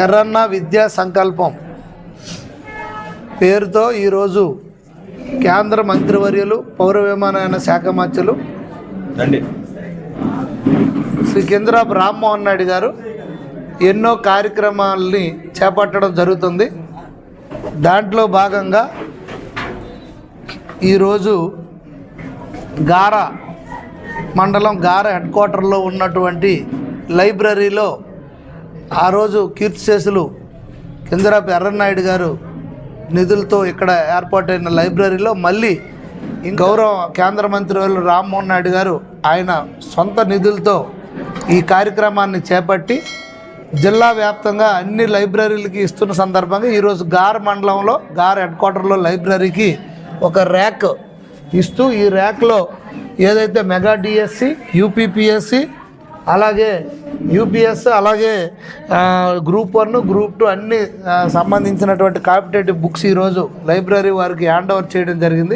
ఎర్రన్న విద్యా సంకల్పం. పేరుతో ఈరోజు కేంద్ర మంత్రివర్యులు పౌర విమానయాన శాఖ మంత్రులు శ్రీ కిందరాపు రామ్మోహన్ నాయుడు గారు ఎన్నో కార్యక్రమాలని చేపట్టడం జరుగుతుంది. దాంట్లో భాగంగా ఈరోజు గార మండలం గార హెడ్ క్వార్టర్లో ఉన్నటువంటి లైబ్రరీలో ఆ రోజు కీర్తిశేషులు కిందరాపు ఎర్రనాయుడు గారు నిధులతో ఇక్కడ ఏర్పాటైన లైబ్రరీలో మళ్ళీ గౌరవ కేంద్ర మంత్రి వాళ్ళు రామ్మోహన్ నాయుడు గారు ఆయన సొంత నిధులతో ఈ కార్యక్రమాన్ని చేపట్టి జిల్లా వ్యాప్తంగా అన్ని లైబ్రరీలకి ఇస్తున్న సందర్భంగా ఈరోజు గార్ మండలంలో గార్ హెడ్ క్వార్టర్లో లైబ్రరీకి ఒక ర్యాక్ ఇస్తూ ఈ ర్యాక్లో ఏదైతే మెగా డిఎస్సి యూపీపీఎస్సి అలాగే యూపీఎస్ అలాగే ఆ, గ్రూప్ వన్ గ్రూప్ టూ అన్ని సంబంధించినటువంటి కాంపిటేటివ్ బుక్స్ ఈరోజు లైబ్రరీ వారికి హ్యాండ్ ఓవర్ చేయడం జరిగింది.